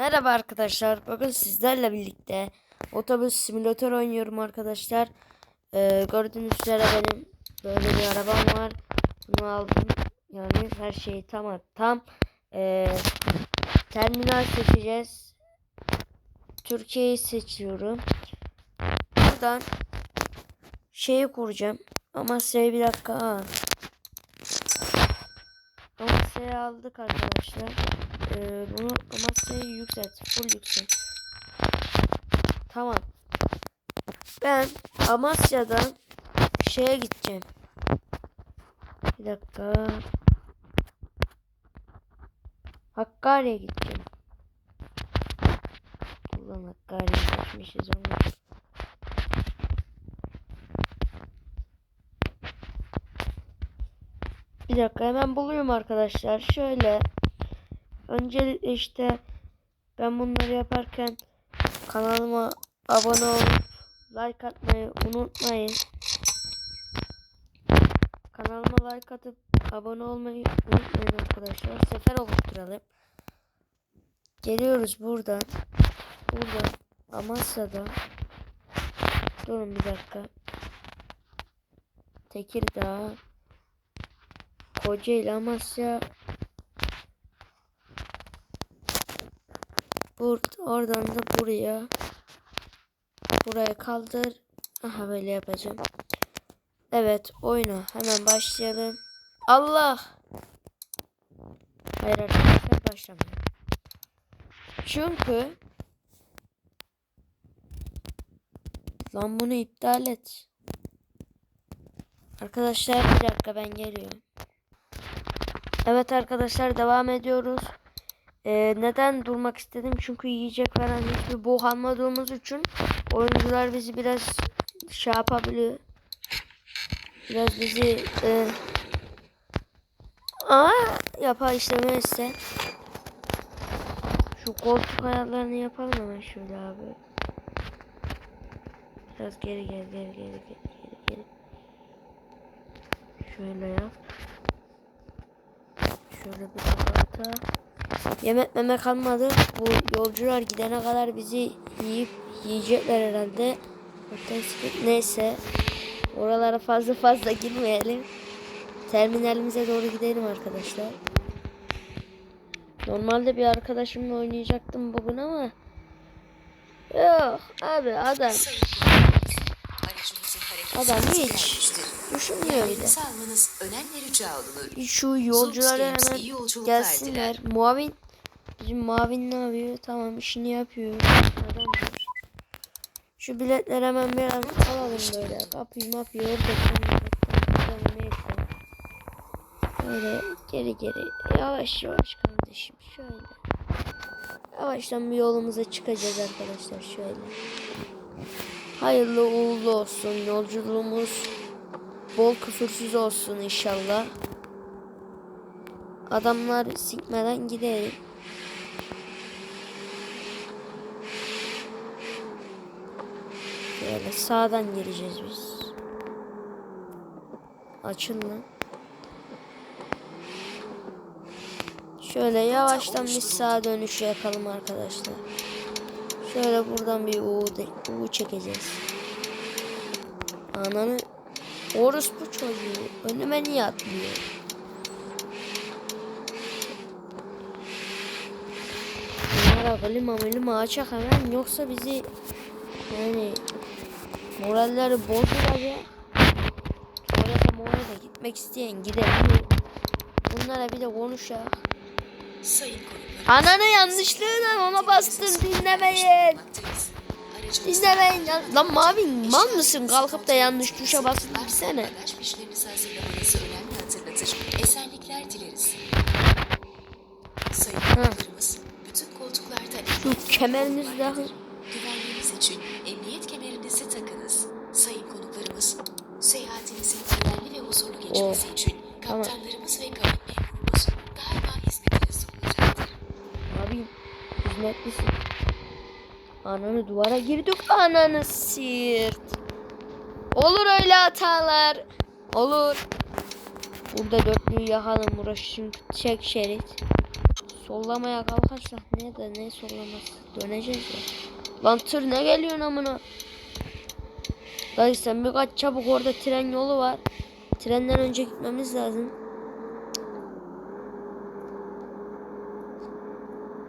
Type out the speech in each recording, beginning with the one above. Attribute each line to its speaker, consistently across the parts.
Speaker 1: Merhaba arkadaşlar. Bugün sizlerle birlikte otobüs simülatör oynuyorum arkadaşlar. Ee, gördüğünüz üzere benim böyle bir arabam var. Bunu aldım. Yani her şey tam tam. Ee, terminal seçeceğiz. Türkiye'yi seçiyorum. Buradan şeyi kuracağım. Ama şey bir dakika. Aa. Amasya'yı aldık arkadaşlar. Ee, bunu Amasya'yı yükselt. Full yükselt. Tamam. Ben Amasya'dan şeye gideceğim. Bir dakika. Hakkari'ye gideceğim. Ulan Hakkari'ye geçmişiz onu. Bir dakika hemen buluyorum arkadaşlar. Şöyle. Öncelikle işte ben bunları yaparken kanalıma abone olup like atmayı unutmayın. Kanalıma like atıp abone olmayı unutmayın arkadaşlar. Sefer oluşturalım. Geliyoruz buradan. Buradan Amasya'da. Durun bir dakika. Tekirdağ. Kocaeli Amasya Bur oradan da buraya buraya kaldır. Aha böyle yapacağım. Evet oyuna hemen başlayalım. Allah. Hayır arkadaşlar başlamıyor. Çünkü lan bunu iptal et. Arkadaşlar bir dakika ben geliyorum. Evet arkadaşlar devam ediyoruz. Ee, neden durmak istedim? Çünkü yiyecek falan hiçbir bok almadığımız için oyuncular bizi biraz şey yapabiliyor. Biraz bizi e, aa, yapar işlemezse. Şu koltuk ayarlarını yapalım hemen şöyle abi. Biraz geri gel geri geri geri geri geri. Şöyle yap. Şöyle bir kapata. Yemek meme kalmadı. Bu yolcular gidene kadar bizi yiyip yiyecekler herhalde. Neyse. Oralara fazla fazla girmeyelim. Terminalimize doğru gidelim arkadaşlar. Normalde bir arkadaşımla oynayacaktım bugün ama Yok abi adam adam hiç düşünmüyor
Speaker 2: önemli rica olunur.
Speaker 1: Şu yolculara hemen gelsinler. Muavin bizim muavin ne yapıyor? Tamam işini yapıyor. Adamdır. Şu biletleri hemen biraz alalım böyle. Kapıyı mapıyı neyse. Böyle geri geri yavaş yavaş kardeşim şöyle. Yavaştan bir yolumuza çıkacağız arkadaşlar şöyle. Hayırlı uğurlu olsun yolculuğumuz. Bol küfürsüz olsun inşallah. Adamlar sikmeden gidelim. Böyle sağdan gireceğiz biz. Açın lan. Şöyle yavaştan bir sağa dönüş yapalım arkadaşlar. Şöyle buradan bir U, U çekeceğiz. Ananı Orospu çocuğu önüme niye atlıyor? Bunlara klima milima açak hemen yoksa bizi yani moralleri bozulacak. Tuvalete morale gitmek isteyen gidebilir. Bunlara bir de konuşak. Ananı yanlışlığına ona bastın dinlemeyin. Dinlemeyin. Ya- Lan mavi mal mısın kalkıp da yanlış tuşa
Speaker 2: konuklarımız, bütün koltuklarda
Speaker 1: Şu kemerinizi de
Speaker 2: güvenliğiniz için emniyet kemerinizi takınız. Sayın konuklarımız, seyahatinizin güvenli ve huzurlu geçmesi
Speaker 1: Oh,
Speaker 2: için
Speaker 1: tamam. Ananı duvara girdik ananı sirt. Olur öyle hatalar. Olur. Burada dörtlüyü yakalım burası çünkü tek şerit. Sollamaya kalkarsak ne de ne sollaması. Döneceğiz ya. Lan tır ne geliyorsun amına? Dayı sen bir kaç çabuk orada tren yolu var. Trenden önce gitmemiz lazım.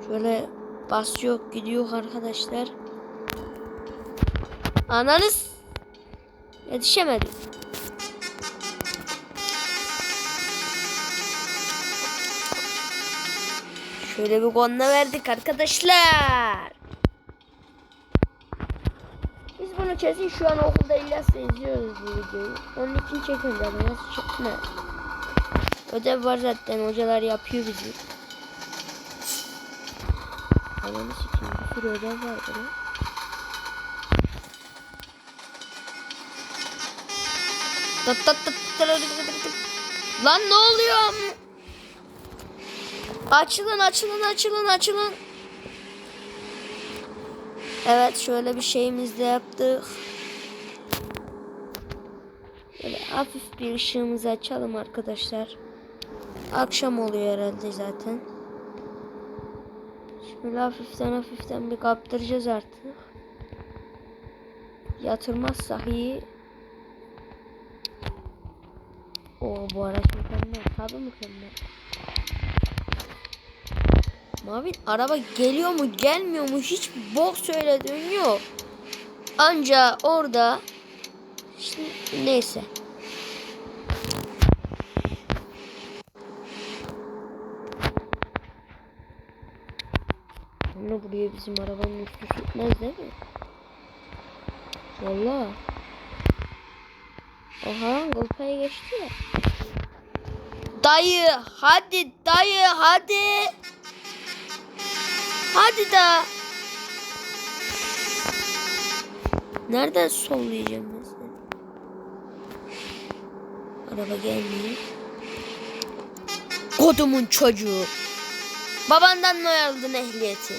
Speaker 1: Şöyle bas yok gidiyor arkadaşlar. Ananız yetişemedim. Şöyle bir konna verdik arkadaşlar. Biz bunu kesin şu an okulda İlyas'la izliyoruz bu videoyu. Onun için çekiyorum zaten. Nasıl çekme. Ödev var zaten. Hocalar yapıyor bizi. Ananı sikeyim. Bir sürü ödev var tat tat tat tat. Lan ne oluyor? Açılın açılın açılın açılın. Evet şöyle bir şeyimiz de yaptık. Böyle hafif bir ışığımızı açalım arkadaşlar. Akşam oluyor herhalde zaten. Şöyle hafiften hafiften bir kaptıracağız artık. Yatırmazsak iyi. Oo bu araç mükemmel. Tabii mükemmel. Mavi araba geliyor mu gelmiyor mu hiç bok söylediğin yok. Anca orada işte neyse. Anne buraya bizim arabanın üstü sürtmez değil mi? Valla. Oha Golpa'ya geçti ya. Dayı hadi dayı hadi. Hadi da. Nereden sollayacağım ben seni? Araba gelmiyor. Kodumun çocuğu. Babandan mı aldın ehliyeti?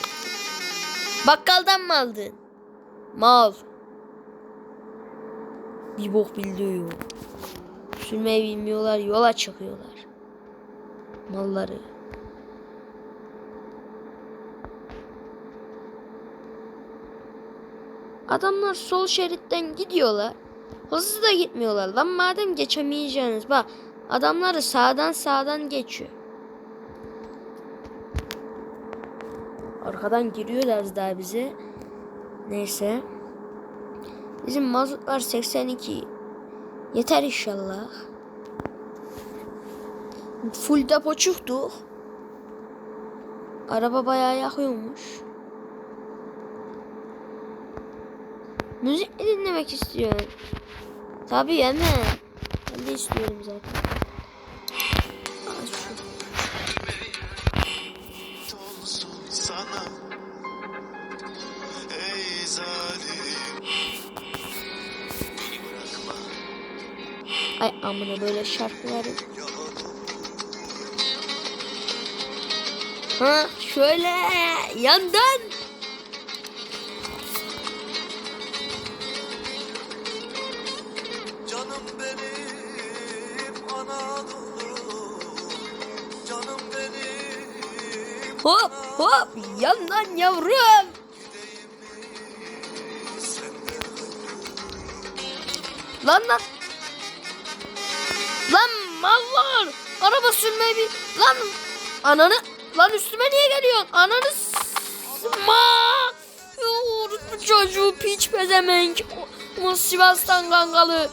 Speaker 1: Bakkaldan mı aldın? Mal. Bir bok bildiği. Sürmeyi bilmiyorlar, yola çıkıyorlar. Malları. Adamlar sol şeritten gidiyorlar. Hızlı da gitmiyorlar. Lan madem geçemeyeceğiniz. Bak adamları sağdan sağdan geçiyor. Arkadan giriyorlar daha bize. Neyse. Bizim mazotlar 82. Yeter inşallah. Full depo çıktık. Araba bayağı yakıyormuş. Müzik dinlemek istiyorsun? Tabii hemen. Ben de istiyorum zaten. Ay amına böyle şarkıları. Ha şöyle yandan.
Speaker 3: Canım benim Anadolu Canım benim
Speaker 1: Hop hop yandan yavrum. Lan lan. Lan mallar. Araba sürmeyi bir... Lan ananı... Lan üstüme niye geliyorsun? Ananı s**ma. Bu çocuğu piç pezemenk. Bu Sivas'tan kangalı.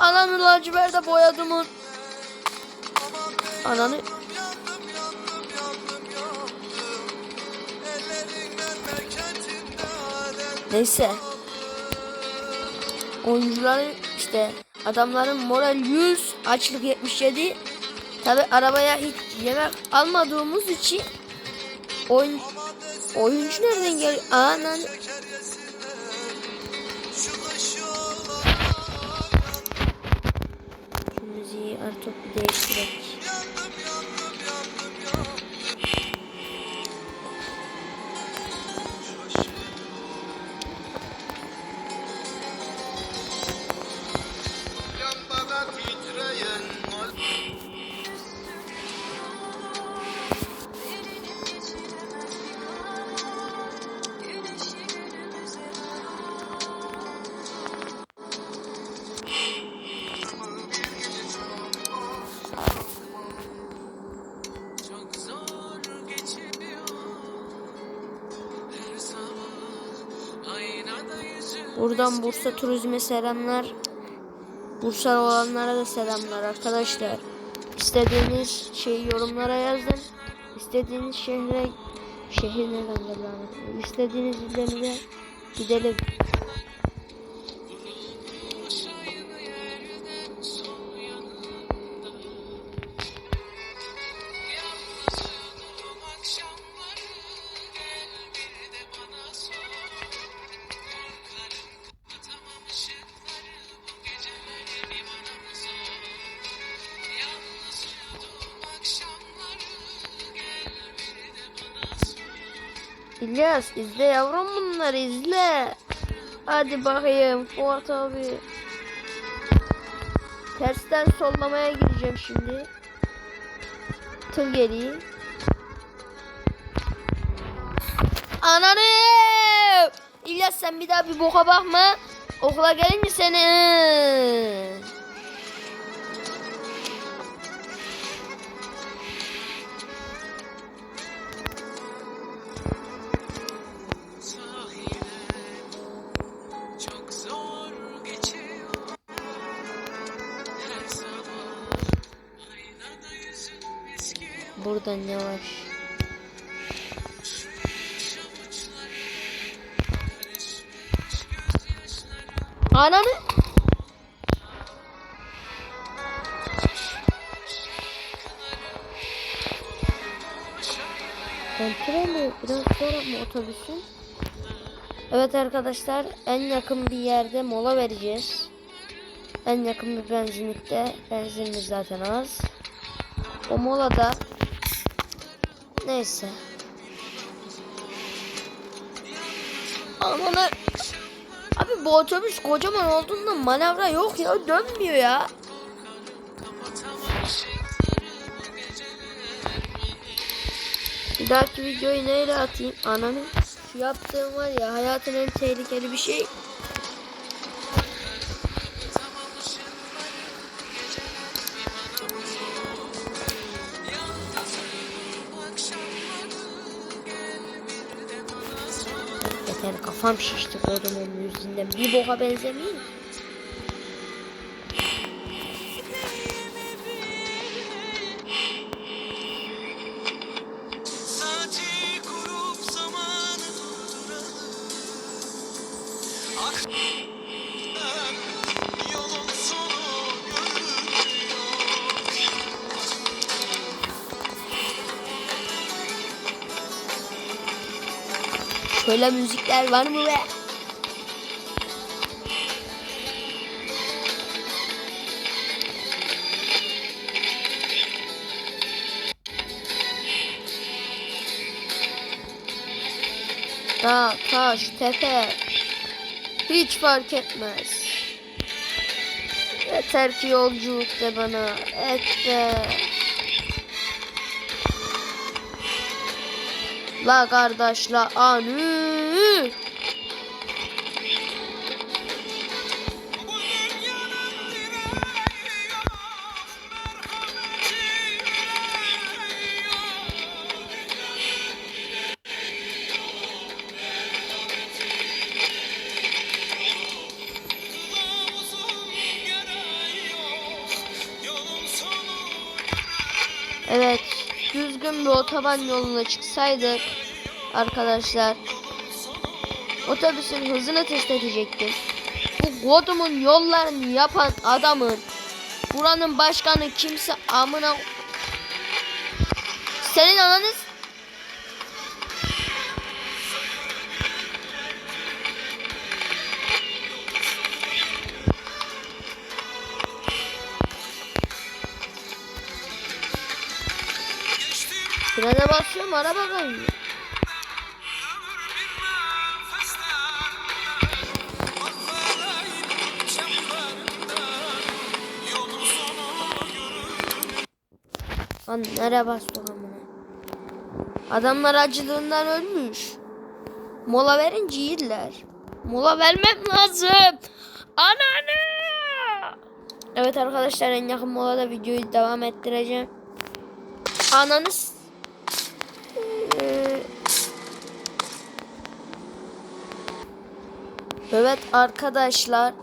Speaker 1: Ananı laciverde boyadım o. Ananı... Neyse. Oyuncuların işte adamların moral 100, açlık 77. Tabi arabaya hiç yemek almadığımız için oyun oyuncu nereden geliyor? Anan
Speaker 3: Şu
Speaker 1: müziği artık bir Buradan Bursa Turizm'e selamlar. Bursa olanlara da selamlar arkadaşlar. İstediğiniz şeyi yorumlara yazın. İstediğiniz şehre şehir geldi lanet? İstediğiniz illerine gidelim. İlyas izle yavrum bunları izle. Hadi bakayım Fuat abi. Tersten sollamaya gireceğim şimdi. Tır geliyor. Ananı! İlyas sen bir daha bir boka bakma. Okula gelince seni... Buradan yavaş. Ananı. Kontrol mü? Biraz sonra mı otobüsün? Evet arkadaşlar en yakın bir yerde mola vereceğiz. En yakın bir benzinlikte. Benzinimiz zaten az. O molada neyse. Aman Abi bu otobüs kocaman olduğunda manevra yok ya dönmüyor ya. Bir dahaki videoyu neyle atayım? Ananı. Şu yaptığım var ya hayatın en tehlikeli bir şey. Kafam şişti koydum onun yüzünden. Bir boka benzemiyor. Şöyle müzikler var mı be? Dağ, taş, tepe hiç fark etmez. Yeter ki yolculuk de bana et. La kardeş la otoban yoluna çıksaydık arkadaşlar otobüsün hızını test edecektim. Bu kodumun yollarını yapan adamın buranın başkanı kimse amına senin ananız frene basıyorum araba kayıyor. Lan nereye bastık amına? Adamlar acılığından ölmüş. Mola verince yiyirler. Mola vermem lazım. Ananı! Evet arkadaşlar en yakın molada videoyu devam ettireceğim. Ananız. Evet arkadaşlar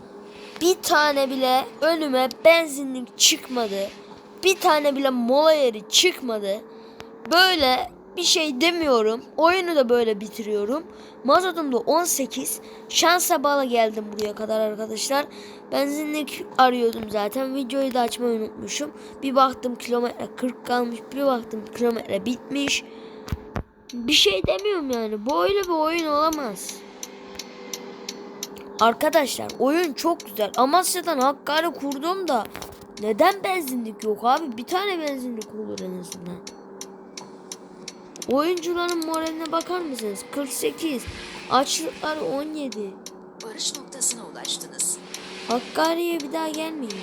Speaker 1: bir tane bile önüme benzinlik çıkmadı. Bir tane bile mola yeri çıkmadı. Böyle bir şey demiyorum. Oyunu da böyle bitiriyorum. Mazotum da 18. Şansa bağlı geldim buraya kadar arkadaşlar. Benzinlik arıyordum zaten. Videoyu da açmayı unutmuşum. Bir baktım kilometre 40 kalmış. Bir baktım kilometre bitmiş. Bir şey demiyorum yani. Bu öyle bir oyun olamaz. Arkadaşlar oyun çok güzel. Amasya'dan Hakkari kurdum da neden benzinlik yok abi? Bir tane benzinlik olur en azından. Oyuncuların moraline bakar mısınız? 48. Açlıklar 17.
Speaker 2: Varış noktasına ulaştınız.
Speaker 1: Hakkari'ye bir daha gelmeyin.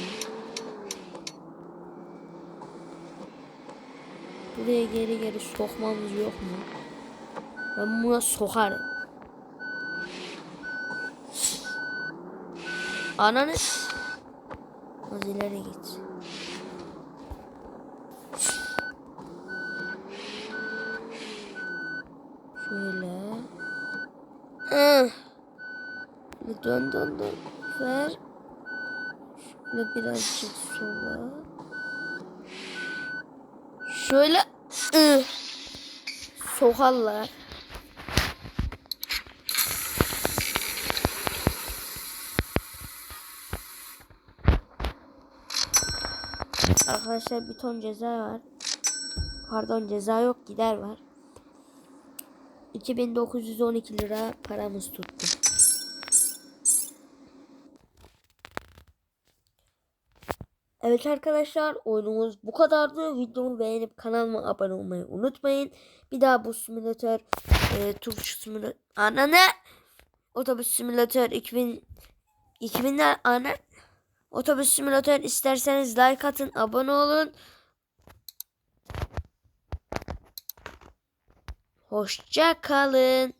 Speaker 1: Buraya geri geri sokmamız yok mu? Ben buna sokarım. Ananı... Az ileri git. Şöyle. Ah. Dön dön dön. Ver. Şöyle birazcık sola. Şöyle. ıh, Sokarlar. Arkadaşlar bir ton ceza var. Pardon ceza yok gider var. 2912 lira paramız tuttu. Evet arkadaşlar oyunumuz bu kadardı. Videomu beğenip kanalıma abone olmayı unutmayın. Bir daha bu simülatör e, turşu simülatör anne otobüs simülatör 2000 2000'ler ana otobüs simülatör isterseniz like atın abone olun. Hoşça kalın.